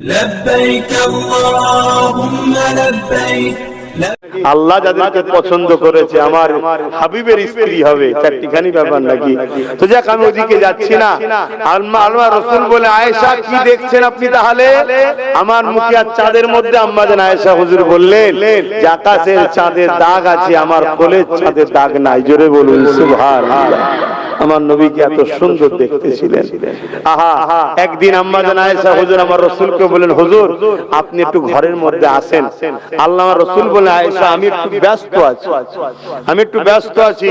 لبيك اللهم لبيك আল্লাহ যাদেরকে পছন্দ করেছে, আমার হাবিবের স্ত্রী হবে, চারটিখানি ব্যাপার নাকি? তো যাক, আমি ওদিকে যাচ্ছি না। আলমা রসুল বলে, আয়েশা, কি দেখছেন আপনি তাহলে? আমার মুখে আর চাঁদের মধ্যে আম্মা যেন আয়েশা হুজুর বললেন যে আকাশের চাঁদের দাগ আছে, আমার কোলের চাঁদের দাগ নাই। জোরে বলুন সুভার আমার নবীকে এত সুন্দর দেখতে ছিলেন আহা, একদিন আম্মা জান আয়েশা হুজুর আমার রসুলকে বলেন হুজুর, আপনি একটু ঘরের মধ্যে আসেন। আল্লাহ রসুল বলে, আয়েশা আমি একটু ব্যস্ত আছি। আমি একটু ব্যস্ত আছি।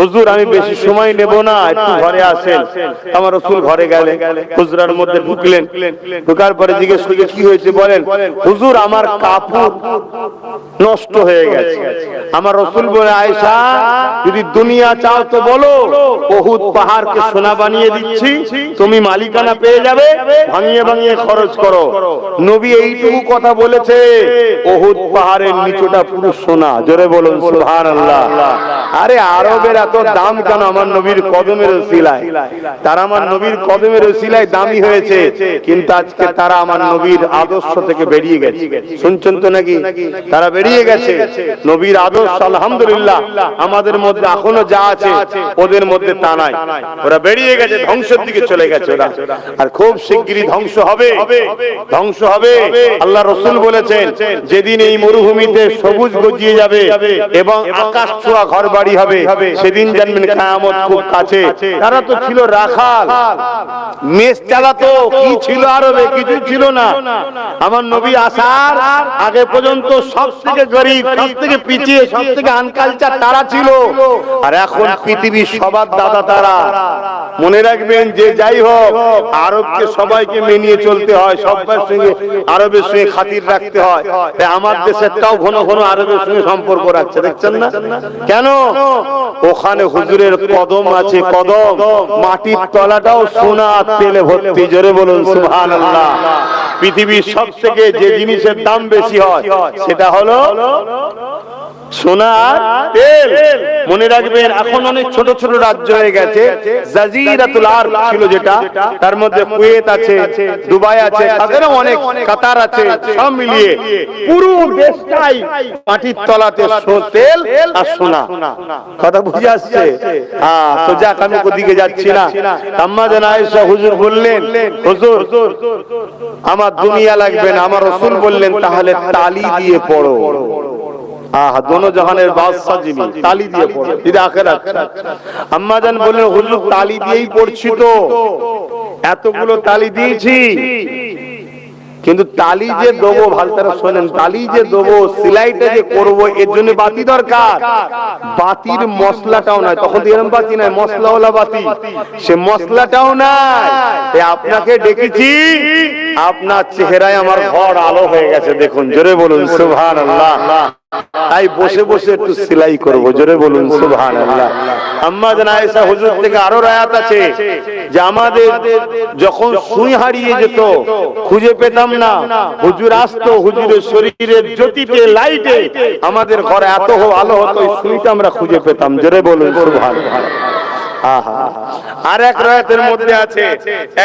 হুজুর, আমি বেশি সময় নেব না, একটু ঘরে আসেন। আমার রসুল ঘরে গেলেন। হুজুরার মধ্যে ঢুকলেন। ঢুকার পরে জিজ্ঞেস করলে কি হয়েছে? বলেন, হুজুর, আমার কাপড় নষ্ট হয়ে গেছে। আমার রসুল বলে, আয়েশা, যদি দুনিয়া চাও তো বলো, বহুত পাহাড়কে সোনা বানিয়ে দিচ্ছি, তুমি মালিকানা পেয়ে যাবে, ভাঙিয়ে ভাঙিয়ে খরচ করো। নবী এইটুকু কথা বলেছে, বহুত পাহাড়ের নিচুটা পুরো সোনা। জোরে বলুন সুবহান আল্লাহ আরে আরবের এত দাম কেন আমার নবীর কদমের সিলাই তারা আমার নবীর কদমের সিলাই দামি হয়েছে, কিন্তু আজকে তারা আমার নবীর আদর্শ থেকে বেরিয়ে গেছে। শুনছেন তো নাকি? তারা বেরিয়ে গেছে। নবীর আদর্শ, আলহামদুলিল্লাহ, আমাদের মধ্যে এখনও যা আছে, ওদের মধ্যে তা নাই। ওরা বেরিয়ে গেছে, ধ্বংসের দিকে চলে গেছে ওরা। আর খুব শিগগিরই ধ্বংস হবে। ধ্বংস হবে। আল্লাহ রসুল বলেছেন, যেদিন এই মরুভূমিতে সবুজ গজিয়ে যাবে এবং আকাশ ছোঁয়া ঘর বাড়ি হবে, সেদিন জানবেন কায়ামত খুব কাছে। তারা তো ছিল রাখাল। মেষ চালাতো কি ছিল আরবে? কিছু ছিল না। আমার নবী আসার আগে পর্যন্ত সব থেকে গরিব সব থেকে পিছিয়ে সব থেকে আনকালচার তারা ছিল। আর এখন পৃথিবীর সবার দাদা তারা। মনে রাখবেন যে যাই হোক আরবকে সবাইকে মেনিয়ে চলতে হয় সবার সঙ্গে আরবের সঙ্গে খাতির রাখতে হয়। তাই আমার দেশেরটাও ঘন ঘন আরবের সঙ্গে সম্পর্ক রাখছে দেখছেন না? কেন? ওখানে হুজুরের কদম আছে কদম। মাটির তলাটাও সোনা তেলে ভর্তি জোরে বলুন সুবহানাল্লাহ। পৃথিবীর সব থেকে যে জিনিসের দাম বেশি হয় সেটা হলো Pablo. তেল। মনে রাখবেন, এখন অনেক ছোট ছোট রাজ্য হয়ে গেছে। জাজিরাতুল ছিল যেটা, তার মধ্যে কুয়েত আছে, দুবাই আছে অনেক, কাতার আছে, সব মিলিয়ে। পুরো দেশটাই মাটির তলাতে তেল আর সোনা। কথা বুঝে আসছে? হ্যাঁ তো যাক, আমি ওদিকে যাচ্ছি না। আয়েশা হুজুর বললেন, হুজুর, আমার দুনিয়া লাগবে না, আমার রসুল বললেন, তাহলে তালি দিয়ে পড়ো। দোনো জাহানের বাদশা যিনি তালি দিয়ে পড়ো দিদি আখেরাত আম্মা জান বললেন হুজুর তালি দিয়েই পড়ছি তো। এতগুলো তালি দিয়েছি। কিন্তু তালি যে দেবো ভালো তারা শোনেন তালি যে দেবো সিলাইটা যে করব এর জন্য বাতি দরকার। বাতির মশলাটাও নাই। তখন এরম বাতি নাই মশলাওয়ালা বাতি। সে মশলাটাও নাই। আপনাকে ডেকেছি। আপনার চেহারায় আমার ঘর আলো হয়ে গেছে, দেখুন, জোরে বলুন সুবহান আল্লাহ তাই বসে বসে একটু সেলাই করব, জোরে বলুন সুবহান আল্লাহ আমাদের যখন হারিয়ে যেত, খুঁজে পেতাম না। হুজুর আসতো, হুজুরের শরীরের লাইটে। আমাদের ঘরে এত আলো হতো সুইটা আমরা খুঁজে পেতাম, জোরে বলুন আহা আর এক রায়াতের মধ্যে আছে,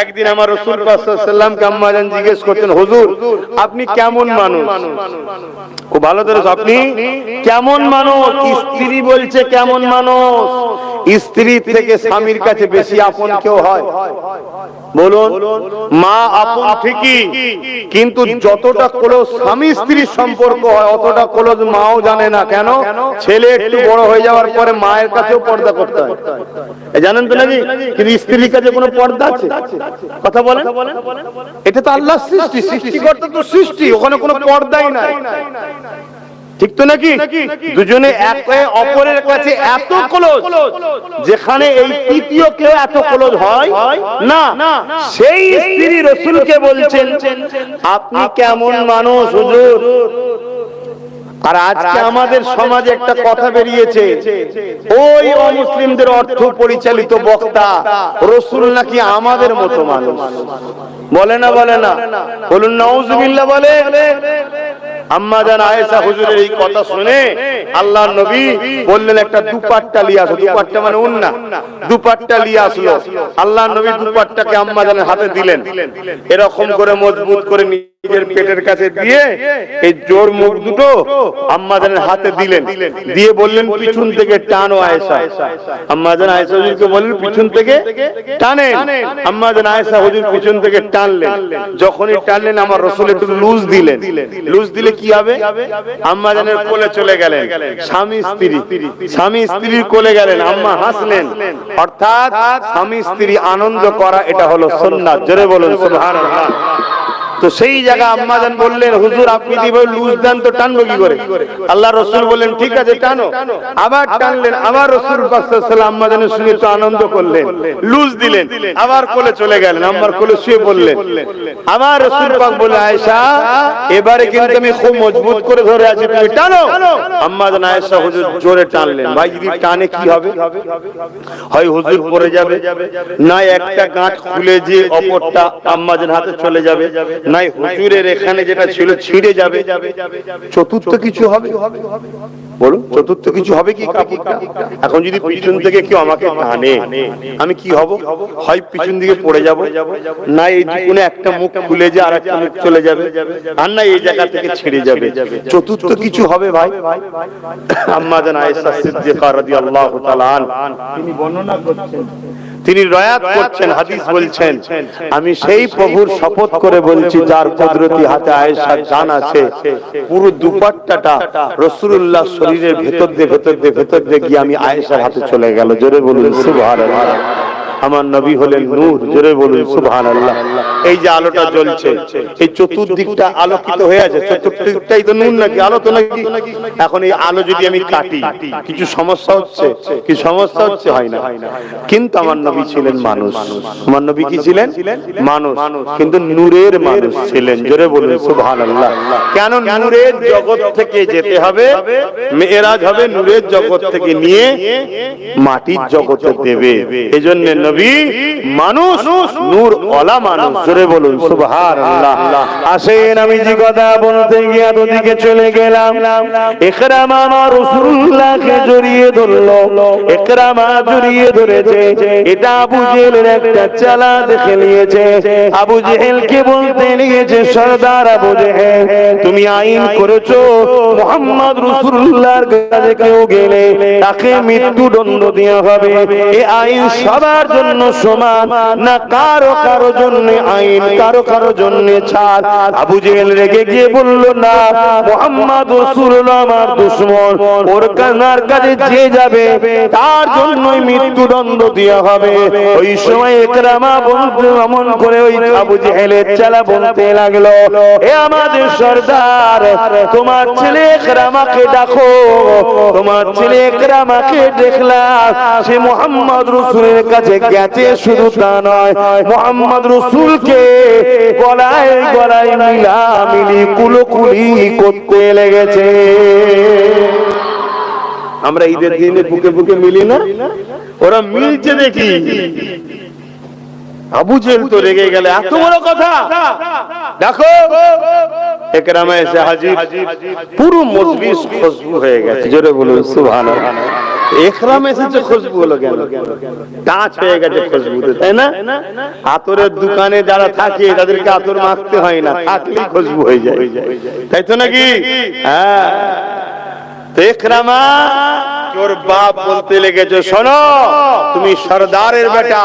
একদিন আমার রসুল আম্মা জিজ্ঞেস করছেন, হুজুর, আপনি কেমন মানুষ? খুব ভালো ধরে আপনি কেমন মানুষ? স্ত্রী বলছে কেমন মানুষ? স্ত্রী থেকে স্বামীর কাছে বেশি আপন কেউ হয়? বলুন মা আপন ঠিকই কিন্তু যতটা ক্লোজ স্বামী স্ত্রীর সম্পর্ক হয় অতটা ক্লোজ মাও জানে না কেন? ছেলে একটু বড় হয়ে যাওয়ার পরে মায়ের কাছেও পর্দা করতে হয়। জানেন তো নাকি? কিন্তু স্ত্রীর কাছে কোনো পর্দা আছে? কথা বলেন। এটা তো আল্লাহ সৃষ্টি সৃষ্টিকর্তা তো সৃষ্টি ওখানে কোনো পর্দাই নাই। ঠিক তো নাকি দুজনে একে অপরের কাছে এত ক্লোজ যেখানে এই তৃতীয় কেউ এত ক্লোজ হয় না সেই স্ত্রী রসুলকে বলছেন আপনি কেমন মানুষ হুজুর আর আজকে আমাদের সমাজে একটা কথা বেরিয়েছে ওই অমুসলিমদের অর্থ পরিচালিত বক্তা রসুল নাকি আমাদের মতো মানুষ বলে না বলে না বলুন নওজুবিল্লাহ বলে আম্মা জান আয়েশা হুজুরের এই কথা শুনে আল্লাহ নবী বললেন, একটা দুপাট্টা নিয়ে আসো। দুপাট্টা মানে উন্না। দুপাট্টা নিয়ে আসলো। আল্লাহ নবী দুপাট্টাকে আম্মা জানের হাতে দিলেন। এরকম করে মজবুত করে নিজের পেটের কাছে দিয়ে এই জোর মুখ দুটো হাতে দিলেন। দিয়ে বললেন, পিছন থেকে টানো হুজুরকে বললেন, পিছন থেকে হুজুর পিছন থেকে টানলেন। যখনই টানলেন, আমার রসুল একটু লুজ দিলেন। লুজ দিলে কি হবে? আম্মা জানের কোলে চলে গেলেন। স্বামী স্ত্রী। স্বামী স্ত্রীর কোলে গেলেন। আম্মা হাসলেন। অর্থাৎ স্বামী স্ত্রী আনন্দ করা এটা হলো সন্ন্যাস জোরে বলুন সুবহানাল্লাহ। তো সেই জায়গা আম্মাজান বললেন, হুজুর, আপনি যেভাবে লুজ দেন তো টানবো কি করে? আল্লাহ রসুল বললেন, ঠিক আছে, টানো। আবার টানলেন, আবার রসুল আম্মাজানের সঙ্গে তো আনন্দ করলেন লুজ দিলেন, আবার কোলে চলে গেলেন, আম্মার কোলে শুয়ে পড়লেন। আবার রসুল পাক বলে আয়েশা, এবারে কিন্তু আমি খুব মজবুত করে ধরে আছি, তুমি টানো। আম্মাজান আয়েশা হুজুর জোরে টানলেন, ভাই, যদি টানে কি হবে? হয় হুজুর পড়ে যাবে, না একটা গাঁট খুলে যে অপরটা আম্মাজান হাতে চলে যাবে। নাই হুজুরের এখানে যেটা ছিল ছিঁড়ে যাবে। চতুর্থ কিছু হবে? বলুন চতুর্থ কিছু হবে কি কাপড়টা? এখন যদি পিছন থেকে কেউ আমাকে টানে আমি কি হব? হয় পিছন দিকে পড়ে যাব? না এই কোনো একটা মুখ খুলে যে আর একটা মুখ চলে যাবে। আর না এই জায়গা থেকে ছিঁড়ে যাবে। চতুর্থ কিছু হবে ভাই? আম্মা জান আয়েশা সিদ্দিকা রাদিয়াল্লাহু তাআলা আন তিনি বর্ণনা করছেন তিনি রয়াত করছেন, হাদিস বলছেন। আমি সেই প্রভুর শপথ করে বলছি, যার কুদরতি হাতে আয়েশার জান আছে, পুরো দুপাট্টাটা রসুল্লাহ শরীরের ভেতর দিয়ে ভেতর দিয়ে ভেতর দিয়ে গিয়ে আমি আয়েশার হাতে চলে গেল। জোরে বলুন, সুবহানাল্লাহ। আমার নবী হলেন নূর জোরে বলুন সুবহানাল্লাহ। এই যে আলোটা জ্বলছে এই চতুর্দিকটা আলোকিত হয়ে আছে চতুর্দিকটাই তো নূর নাকি আলো তো নাকি? এখন এই আলো যদি আমি কাটি কিছু সমস্যা হচ্ছে? কি সমস্যা হচ্ছে? হয় না। কিন্তু আমার নবী ছিলেন মানুষ। আমার নবী কি ছিলেন? মানুষ। কিন্তু নূরের মানুষ ছিলেন জোরে বলুন সুবহানাল্লাহ। কেন নূরের জগৎ থেকে যেতে হবে? মেয়েরাজ হবে নূরের জগৎ থেকে নিয়ে মাটির জগতে দেবে। এজন্য নবী, মানুষ, নূর মানুষ। বলুন আসেন, আমি যে কথা বলতে চলে গেলাম। সরদার তুমি আইন করেছ, মোহাম্মদ রাসূলুল্লাহর কাছে কেউ গেলে তাকে মৃত্যুদণ্ড দেওয়া হবে। এই আইন সবার জন্য সমান, না কারও কারও জন্য আইন, কারও কারও জন্য ছাড়। আবু জেহেল রেগে গিয়ে বলল, না, মোহাম্মদ আমার দুশমন। ওর কানার কাছে যে যাবে, তার জন্যই মৃত্যুদণ্ড দেওয়া হবে। ওই সময় একরামা বলতে অমন করে ওই আবু জেহেলের চালা বলতে লাগল, এ আমাদের সর্দার, তোমার ছেলে একরামাকে ডাকো, তোমার ছেলে একরামাকে দেখলাম সে মোহাম্মদ রসুলের কাছে গেছে শুধু তা নয়, মোহাম্মদ রসুলকে গলায় গলায় মিলা মিলি কুলোকুলি করতে লেগেছে। আমরা ঈদের দিনে বুকে বুকে মিলি না? ওরা মিলছে দেখি। আবু তো রেগে গেলে এত বড় কথা। দেখো, একরামা এসে হাজির। পুরো মজলিস খুশবু হয়ে গেছে। জোরে বলুন, সুবহানাল্লাহ। হয়ে গেছে আতরের দোকানে যারা থাকে, তাদেরকে আতর মাখতে হয় না, থাকলেই খুশবু হয়ে যায়। তাই তো নাকি? হ্যাঁ। একরামা তোর বাপ বলতে লেগেছে, শোনো, তুমি সর্দারের বেটা,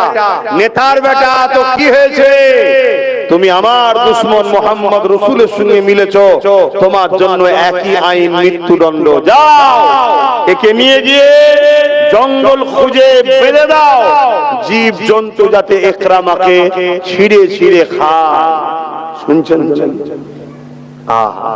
নেতার বেটা, তো কি হয়েছে? তুমি আমার দুশ্মন মোহাম্মদ রসুলের সঙ্গে মিলেছ, তোমার জন্য একই আইন মৃত্যুদণ্ড। যাও, একে নিয়ে গিয়ে জঙ্গল খুঁজে বেঁধে দাও জীব জন্তু যাতে একরামাকে ছিঁড়ে ছিঁড়ে খা শুনছেন? আহা।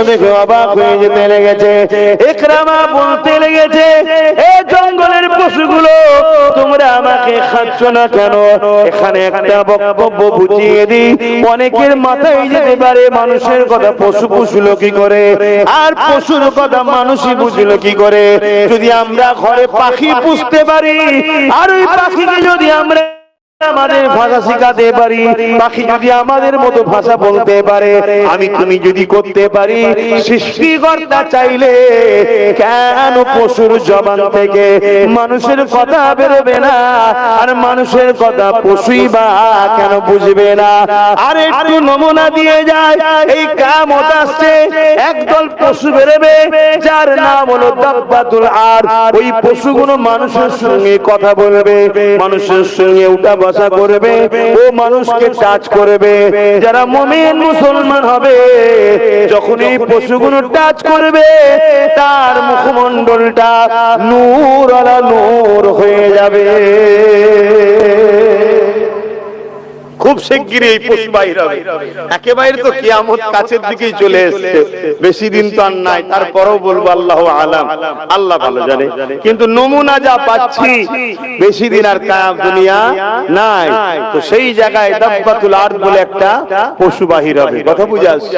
দেখে অবাক হয়ে যেতে লেগেছে একরামা বলতে লেগেছে, এ জঙ্গলের পশুগুলো, তোমরা আমাকে খাচ্ছ না কেন? এখানে একটা বক্তব্য বুঝিয়ে দিই। অনেকের মাথায় যেতে পারে মানুষের কথা, পশু পুষলো কি করে? আর পশুর কথা মানুষই বুঝলো কি করে? যদি আমরা ঘরে পাখি পুষতে পারি, আর ওই পাখিকে যদি আমরা আমাদের ভাষা শিখাতে পারি। পাখি যদি আমাদের মতো ভাষা বলতে পারে আমি তুমি যদি করতে পারি সৃষ্টিকর্তা চাইলে কেন পশুর জবান থেকে মানুষের কথা বেরোবে না? আর মানুষের কথা পশুই বা কেন বুঝবে না? আর একটু নমুনা দিয়ে যায়। এই কামত আসছে একদল পশু বেরোবে যার নাম হলো দাব্বাতুল আর ওই পশুগুলো মানুষের সঙ্গে কথা বলবে মানুষের সঙ্গে উঠা বসা করবে, ও মানুষকে টাচ করবে, যারা মুমিন মুসলমান হবে, যখন এই পশুগুলো টাচ করবে, তার মুখমণ্ডলটা নূর আলা নূর হয়ে যাবে। খুব শিগগিরই এই পশু বাহির হবে। একেবারে তো কিয়ামত কাছের দিকেই চলে এসেছে। বেশি দিন তো আর নাই, তারপরও বলব আল্লাহ আলাম। আল্লাহ ভালো জানে। কিন্তু নমুনা যা পাচ্ছি, বেশি দিন আর কায়াম দুনিয়া নাই। তো সেই জায়গায় দাব্বাতুল আরদ বলে একটা পশু বাহির হবে। কথা বুঝা আসছে?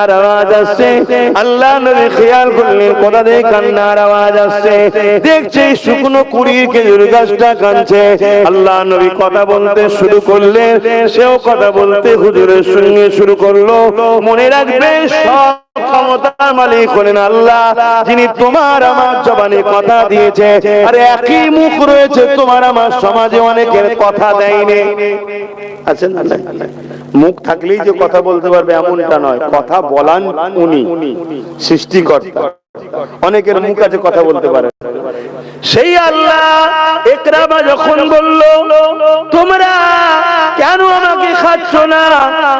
কান্নার আওয়াজ আসছে। আল্লাহ নবী খেয়াল করলেন, কোথা থেকে কান্নার আওয়াজ আসছে? দেখছে শুকনো কুড়ির খেজুর গাছটা আল্লাহ নবী কথা বলতে শুরু করলেন, সেও কথা বলতে হুজুরের সঙ্গে শুরু করল। মনে রাখবে, সব ক্ষমতার মালিক হলেন আল্লাহ, যিনি তোমার আমার জবানে কথা দিয়েছে। আরে একই মুখ রয়েছে, তোমার আমার সমাজে অনেকের কথা দেয়নি। আছে না নাই? মুখ থাকলেই যে কথা বলতে পারবে এমনটা নয়, কথা বলান উনি, সৃষ্টিকর্তা অনেকের মুখ আছে, কথা বলতে পারে। সেই আল্লাহ একরামা যখন বলল, তোমরা কেন আমাকে খাচ্ছ না?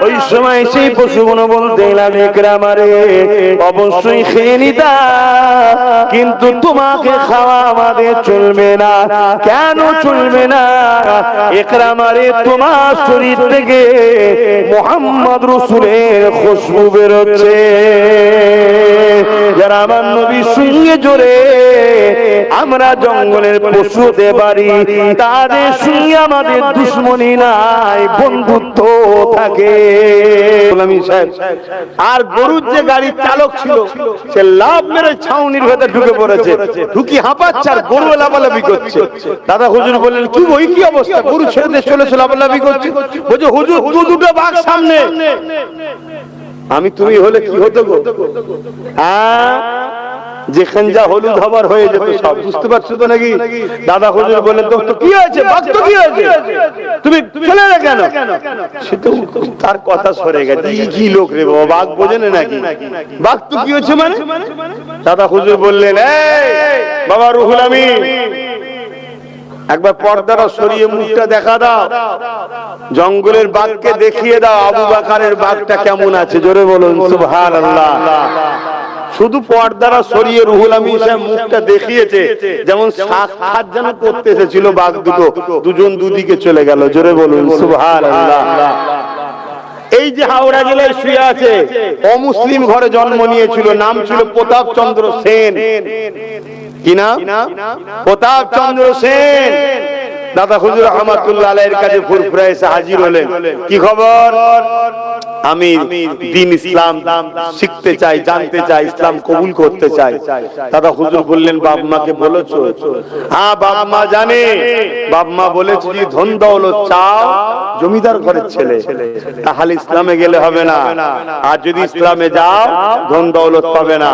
ওই সময় সেই পশুগুলো বলতে এলাম একরামারে অবশ্যই খেয়ে নিতা, কিন্তু তোমাকে খাওয়া আমাদের চলবে না। কেন চলবে না? একরামারে তোমার শরীর থেকে মোহাম্মদ রসুলের খুশবু বেরোচ্ছে। যারা আমার নবীর সঙ্গে জোরে, আমরা জঙ্গলের পশু পারি তাদের সঙ্গে আমাদের দুশ্মনী নাই, বন্ধুত্ব থাকে। আর গরুর যে গাড়ির চালক ছিল, সে লাভ মেরে ছাউনির ভেতর ঢুকে পড়েছে। ঢুকি হাঁপাচ্ছে আর গরু লাফালাফি করছে। দাদা হুজুর বললেন, কি ওই কি অবস্থা? গরু ছেড়ে চলেছে লাফালাফি করছে? হুজুর, দু দুটো বাঘ সামনে। আমি তুমি হলে কি হতো গো? হ্যাঁ যেখান যা হলুদ হবার হয়ে যেত সব। বুঝতে পারছ তো নাকি? দাদা হুজুর বললেন তো কি হয়েছে? কি হয়েছে? তুমি না কেন? সে তো তার কথা সরে গেছে। কি লোক রে বাবা, বাঘ বোঝে না নাকি? বাঘ তো কি হয়েছে মানে? দাদা হুজুর বললেন বাবা রুহুল আমিন। একবার পর্দাটা সরিয়ে মুখটা দেখা দাও। জঙ্গলের বাঘকে দেখিয়ে দাও, আবু বাকারের বাঘটা কেমন আছে, জোরে বলুন সুবহান আল্লাহ শুধু পর্দারা সরিয়ে রুহুল সাহেব মুখটা দেখিয়েছে, যেমন সাক্ষাৎ যেন করতে এসেছিল বাঘ দুটো, দুজন দুদিকে চলে গেল, জোরে বলুন সুবহান আল্লাহ এই যে হাওড়া জেলায় শুয়ে আছে, অমুসলিম ঘরে জন্ম নিয়েছিল, নাম ছিল প্রতাপ চন্দ্র সেন। কি নাম? প্রতাপ চন্দ্র সেন। দাদা হুজুর রহমাতুল্লাহ আলাইহির কাছে ফুরফুরা এসে হাজির হলেন। কি খবর? আমি দিন ইসলাম শিখতে চাই, জানতে চাই, ইসলাম কবুল করতে চাই। দাদা হুজুর বললেন, বাপ মাকে বলেছ? হ্যাঁ বাপ মা জানে। বাপ মা বলেছে যদি ধন দৌলত চাও, জমিদার ঘরের ছেলে। তাহলে ইসলামে গেলে হবে না। আর যদি ইসলামে যাও, ধন দৌলত পাবে না।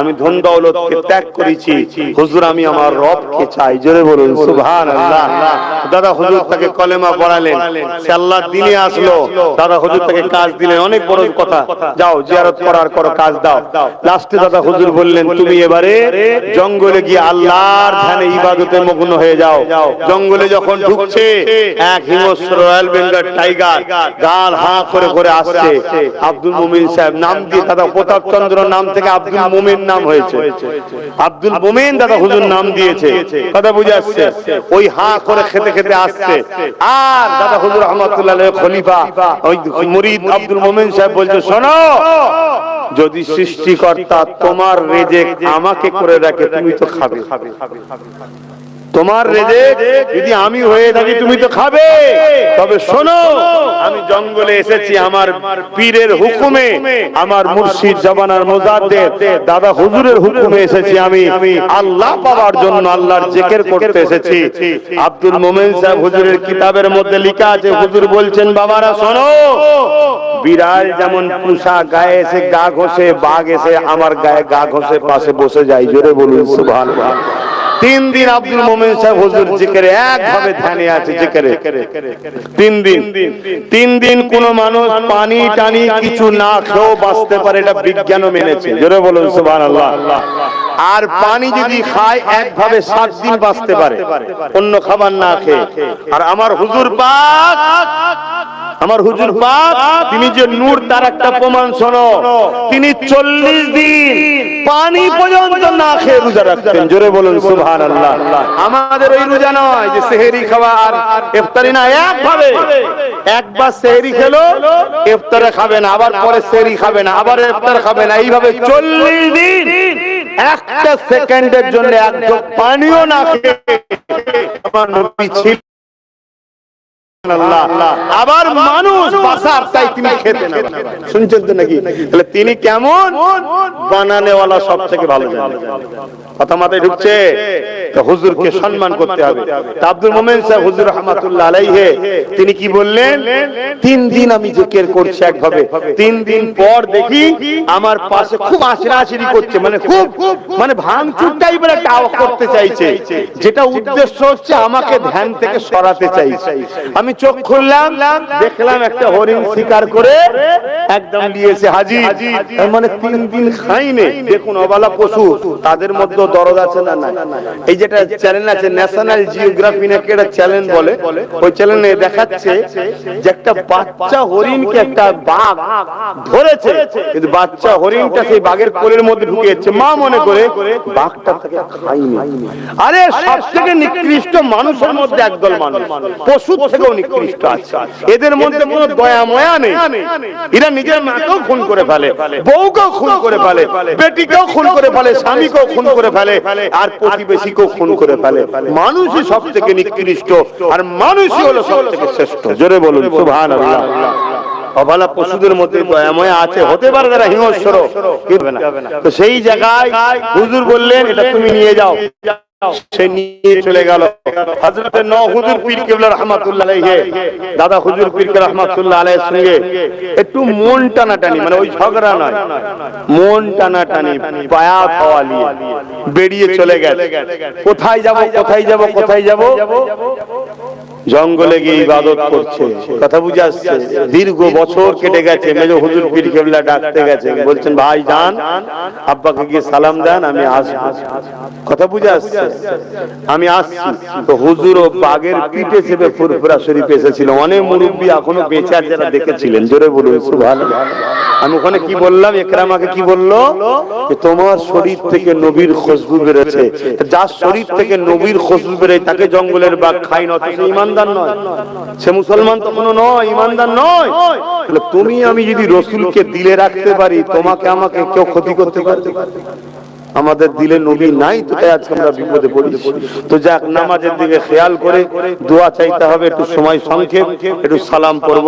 আমি ধন দৌলতকে ত্যাগ করেছি। হুজুর, আমি আমার রবকে চাই। জোরে বলুন সুবহান আল্লাহ দাদা, হুজুর তাকে কলেমা পড়ালেন। সে আল্লাহ দিনে আসলো। দাদা, হুজুর তাকে কাজ দিলেন। অনেক বড় কথা। যাও, জিয়ারত করার করো, কাজ দাও। লাস্টে দাদা হুজুর বললেন, তুমি এবারে জঙ্গলে গিয়ে আল্লাহর ধ্যানে ইবাদতে মগ্ন হয়ে যাও। জঙ্গলে যখন ঢুকছে, এক হিংস্র রয়্যাল বেঙ্গল টাইগার গাল হাঁ করে করে আসছে। আব্দুল মুমিন সাহেব, নাম দিয়ে দাদা, প্রতাপ চন্দ্র নাম থেকে আব্দুল মুমিন নাম হয়েছে। আব্দুল মুমিন দাদা হুজুর নাম দিয়েছে। কথা বুঝে আসছে? ওই হাঁ করে খেতে খেতে আসছে। আর দাদা হুজুর রহমতুল্লাহ খলিফা, ওই মুরিদ আব্দুল মুমিন সাহেব বলছে শোনো যদি সৃষ্টিকর্তা তোমার রেজেক আমাকে করে রাখে তুমি তো খাবে। তোমার রেজেক যদি আমি হয়ে থাকি তুমি তো খাবে। তবে শোনো আমি জঙ্গলে এসেছি আমার পীরের হুকুমে আমার মুর্শিদ জবানার মোজাদ্দের দাদা হুজুরের হুকুমে এসেছি আমি আল্লাহ পাওয়ার জন্য আল্লাহর জেকের করতে এসেছি আব্দুল মোমেন সাহেব হুজুরের কিতাবের মধ্যে লেখা আছে হুজুর বলছেন বাবারা শোনো বিড়াল যেমন পুষা গায়ে এসে গা ঘষে বাঘ এসে আমার গায়ে গা ঘষে পাশে বসে যায় জোরে বলুন সুবহানাল্লাহ। তিন দিন আব্দুল মোমেন সাহেব হুজুর জিকেরে একভাবে ধ্যানে আছে জিকেরে। তিন দিন। তিন দিন কোন মানুষ পানি টানি কিছু না খেয়েও বাঁচতে পারে এটা বিজ্ঞানও মেনেছে। জোরে বলুন, সুবহানাল্লাহ। আর পানি যদি খায়, একভাবে সাত দিন বাঁচতে পারে। অন্য খাবার না খেয়ে। আর আমার হুজুর পাক, আমার হুজুর পাক, তিনি যে নূর, তার একটা প্রমাণ শোনো। তিনি চল্লিশ দিন পানি পর্যন্ত না খেয়ে রোজা রাখতেন। জোরে বলুন সুবহান আল্লাহ আমাদের ওই রোজা নয় যে সেহেরি খাওয়া আর ইফতারি না, একভাবে। একবার সেহেরি খেলো, ইফতারে খাবে না, আবার পরে সেহেরি খাবে না, আবার ইফতার খাবে না। এইভাবে চল্লিশ দিন একটা সেকেন্ডের জন্য এক ঢোক পানিও না আবার মানুষ তাই তিনি খেতে। শুনছেন নাকি? তাহলে তিনি কেমন? বানানেওয়ালা সব থেকে ভালো কথা মাথায় ঢুকছে তো হুজুরকে সম্মান করতে হবে। আব্দুল মোমেন সাহেব হুজুর রহমাতুল্লাহ আলাইহে তিনি কি বললেন? তিন দিন আমি জিকির করছি একভাবে। তিন দিন পর দেখি আমার পাশে খুব আশরাশিরি করছে মানে খুব মানে ভাঙচুর টাইপের একটা আওয়াজ করতে চাইছে যেটা উদ্দেশ্য হচ্ছে আমাকে ধ্যান থেকে সরাতে চাইছে। আমি চোখ খুললাম দেখলাম একটা হরিণ শিকার করে একদম দিয়েছে হাজি তার মানে তিন দিন খাইনি। দেখুন অবালা পশু তাদের মধ্যে দরদ আছে না না এই যেটা চ্যানেল আছে ন্যাশনাল জিওগ্রাফি নাকি একটা চ্যানেল বলে, ওই চ্যানেলে দেখাচ্ছে যে একটা বাচ্চা হরিণকে একটা বাঘ ধরেছে। কিন্তু বাচ্চা হরিণটা সেই বাঘের কোলের মধ্যে মা মনে করে বাঘটা তাকে খাইনি আরে সব থেকে নিকৃষ্ট মানুষের মধ্যে একদল মানুষ। পশু থেকেও নিকৃষ্ট আছে। এদের মধ্যে কোনো দয়া, ময়া নেই। এরা নিজের মাকেও খুন করে ফেলে, বউকেও খুন করে ফেলে, বেটিকেও খুন করে ফেলে, স্বামীকেও খুন করে ফেলে আর প্রতিবেশীকেও খুন করে ফেলে। মানুষই সব থেকে নিকৃষ্ট আর মানুষই হলো সব থেকে শ্রেষ্ঠ। জোরে বলুন সুবহান অভালা পশুদের মধ্যে দয়াময় আছে, হতে পারে তারা হিংস্র তো সেই জায়গায় হুজুর বললেন, এটা তুমি নিয়ে যাও। সে নিয়ে চলে গেল। হুজুর দাদা হুজুর কে একটু মন টানাটানি মানে ওই ঝগড়া নয়, মন টানাটানি, পায়া বেরিয়ে চলে গেছে। কোথায় যাব কোথায় যাব কোথায় যাব? জঙ্গলে গিয়ে ইবাদত করছে। কথা বুঝে আসছে। দীর্ঘ বছর কেটে গেছে। মেজ হুজুর পীর কেবলা ডাকতে গেছে। বলছেন ভাই যান। আব্বাকে গিয়ে সালাম দেন আমি আসব। কথা বুঝে আসছে। আমি আসছি। তো হুজুর ও বাগের পিঠে চেপে ফুরফুরা শরীফ এসেছিল। অনেক মুরব্বী এখনও বেঁচে আছে যারা দেখেছিলেন। জোরে বলুন সুবহান আমি ওখানে কি বললাম? একরামাকে কি বলল? যে তোমার শরীর থেকে নবীর খুশবু বেরোচ্ছে। যার শরীর থেকে নবীর খুশবু বেরোয় তাকে জঙ্গলের বাঘ খাই না সে ইমানদার নয়। সে মুসলমান তো কোনো নয়, ইমানদার নয়। তাহলে তুমি আমি যদি রসুলকে দিলে রাখতে পারি, তোমাকে আমাকে কেউ ক্ষতি করতে পারবে? আমাদের দিলে নবী নাই তো তাই আজকে আমরা বিপদে পড়েছি তো যাক, নামাজের দিকে খেয়াল করে দোয়া চাইতে হবে, একটু সময় সংক্ষেপ, একটু সালাম করব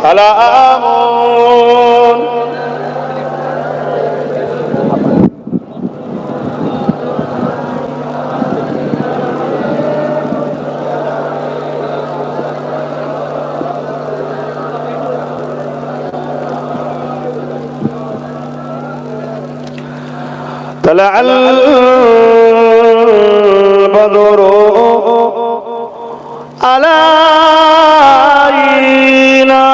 সালাম। طلع البدر علينا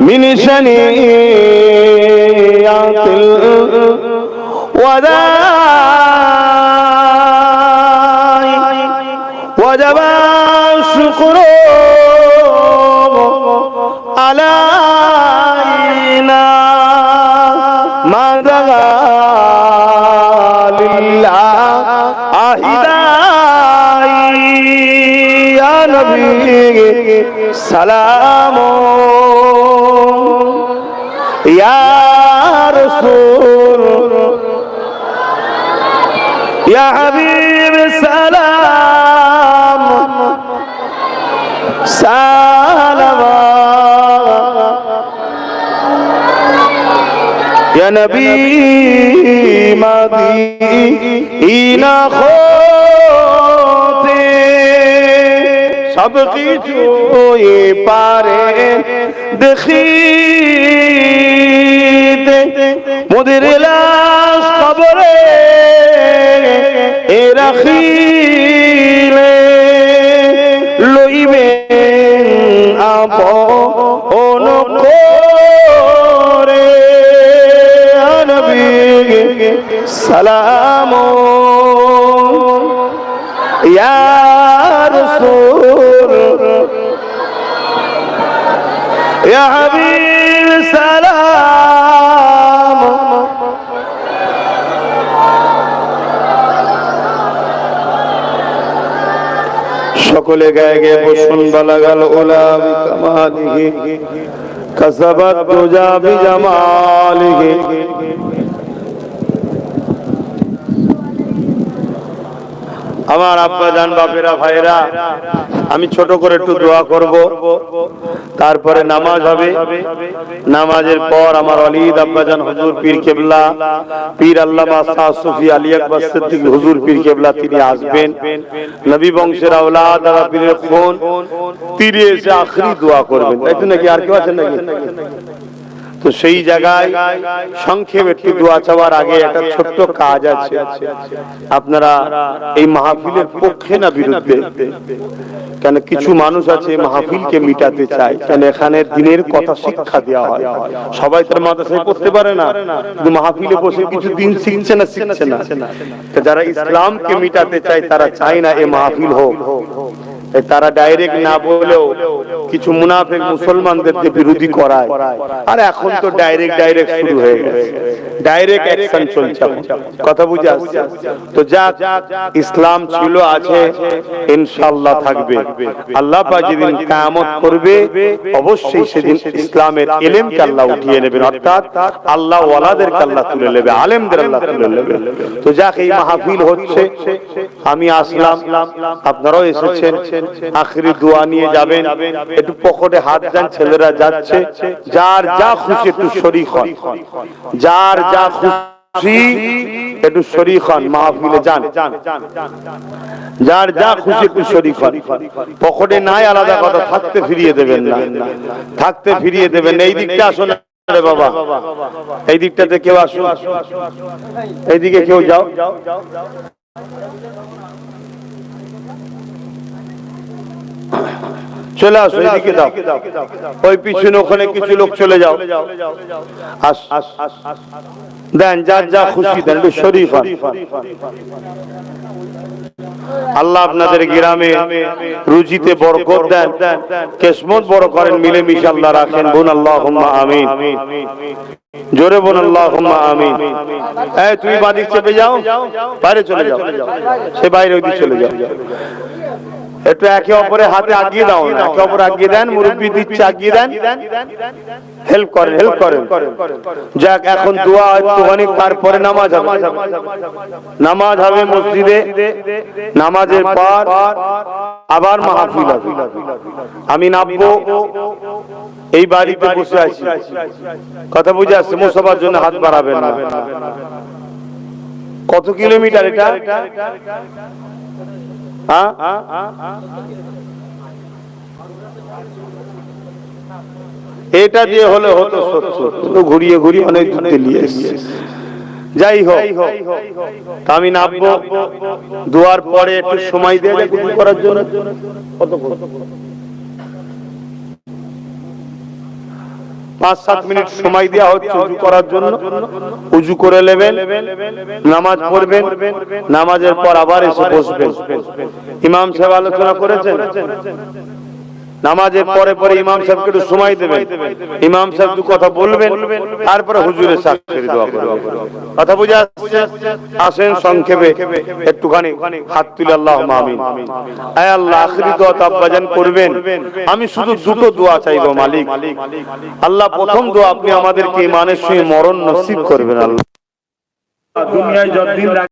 من شنيعة الوداع وجب الشكر সালাম। ইয়া রাসূল। ইয়া হাবিব সালাম। সালাম। ইয়া নবী মদিনা খো সব কিছুই পারে। দেখিতে মোদের লাশ কবরে এ রাখিলে লইবে সালাম। ইয়া রাসূল। ইয়া হাবিব সালাম সকলে গায়ে গে বসুন বালাগাল ওলা বিকামালিহি কাসাবাত দুজা বিজামালিহি। আমার আব্বা জান বাপেরা ভাইরা আমি ছোট করে একটু দোয়া করব। তারপরে নামাজ হবে। নামাজের পর আমার অলিদ আব্বাজান হুজুর পীর কেবলা, পীর আল্লামা শাহ সুফি আলী আকবর সিদ্দিক হুজুর পীর কেবলা তিনি আসবেন। নবী বংশের আওলাদ আর পীরের ফোন তীরে এসে আখরি দোয়া করবেন। তাই তো নাকি? আর কেউ আছেন নাকি? তো সেই জায়গায় সংক্ষেপ একটু দোয়া চাওয়ার আগে একটা ছোট্ট কাজ আছে। আপনারা এই মাহফিলের পক্ষে না বিরুদ্ধে? কেন কিছু মানুষ আছে মাহফিলকে মিটাতে চায়, কেন এখানে দিনের কথা শিক্ষা দেওয়া হয়? সবাই তার মাদ্রাসায় পড়তে পারে না, কিন্তু মাহফিলে বসে কিছু দিন শিখছে না শিখছে না। যারা ইসলামকে মিটাতে চায়, তারা চায় না এ মাহফিল হোক। তারা ডাইরেক্ট না বলেও কিছু মুনাফেক মুসলমানদেরকে বিরোধী করায়। আর এখন তো ডাইরেক্ট ডাইরেক্ট শুরু হয়ে গেছে। ডাইরেক্ট অ্যাকশন চলছে কথা বুঝে আসছে? তো যাক ইসলাম ছিল, আছে, ইনশাআল্লাহ থাকবে। আল্লাহ পাক যেদিন করবে, অবশ্যই সেদিন ইসলামের ইলমকে আল্লাহ উঠিয়ে নেবেন। অর্থাৎ আল্লাহ আল্লাহ তুলে নেবে, আলেমদের আল্লাহ তুলে নেবে। তো যাক, এই মাহফিল হচ্ছে। আমি আসলাম। আপনারাও এসেছেন। আখরি দোয়া নিয়ে যাবেন। একটু পকেটে হাত দেন, ছেলেরা যাচ্ছে। যার যা খুশি একটু শরীক হন। যার যা খুশি একটু শরীক হন, মাহফিলে যান। যার যা খুশি একটু শরীক হন। পকেটে নাই আলাদা কথা, থাকতে ফিরিয়ে দেবেন না। থাকতে ফিরিয়ে দেবেন এই দিকটা আসুন রে বাবা। এই দিকটাতে কেউ চলে আসো এদিকে দাও ওই পিছনে ওখানে কিছু লোক চলে যাও। আস দেন যার যা খুশি দেন একটু শরীফ আল্লাহ আপনাদের গ্রামে রুজিতে বরকত দেন। কেসমত বড় করেন মিলে মিশে আল্লাহ রাখেন। বোন আল্লাহ আমিন। জোরে বোন আল্লাহ আমিন। এই তুমি বাদিক চেপে যাও। বাইরে চলে যাও। সে বাইরে ওই চলে যাও। একটু একে অপরে হাতে আগিয়ে দাও না একে অপরে আগিয়ে দেন মুরব্বী দিচ্ছে আগিয়ে দেন। হেল্প করেন হেল্প করেন যাক এখন দোয়া একটুখানি তারপরে নামাজ হবে। নামাজ হবে মসজিদে। নামাজের পর আবার মাহফিল হবে। আমি নামবো। এই বাড়িতে বসে আছি। কথা বুঝে আসছে মুসফার জন্য হাত বাড়াবেন না। কত কিলোমিটার এটা? হ্যাঁ? এটা দিয়ে হলে হতো সত্য ঘুরিয়ে ঘুরিয়ে অনেক দূর নিয়ে যাই হোক আমি নামবো। দুয়ার পরে একটু সময় দিয়ে করার জন্য। কত? পাঁচ সাত মিনিট সময় দেওয়া হচ্ছে উজু করার জন্য। উজু করে নেবেন, নামাজ পড়বেন, নামাজের পর আবার এসে বসবেন। ইমাম সাহেব আলোচনা করেছেন? নামাজের পরে পরে ইমাম সাহেবকে একটু সময় দেবেন। ইমাম সাহেব দু কথা বলবেন তারপরে হুজুরের সাক্ষী দোয়া করবেন। কথা বুঝে আসছে আসেন সংক্ষেপে একটুখানি হাত তুলে আল্লাহ আমিন। আয় আল্লাহ আখরি দোয়া তো আব্বাজান করবেন। আমি শুধু দুটো দোয়া চাইব মালিক। আল্লাহ প্রথম দোয়া আপনি আমাদেরকে ইমানের সঙ্গে মরণ নসিব করবেন আল্লাহ। দুনিয়ায় যতদিন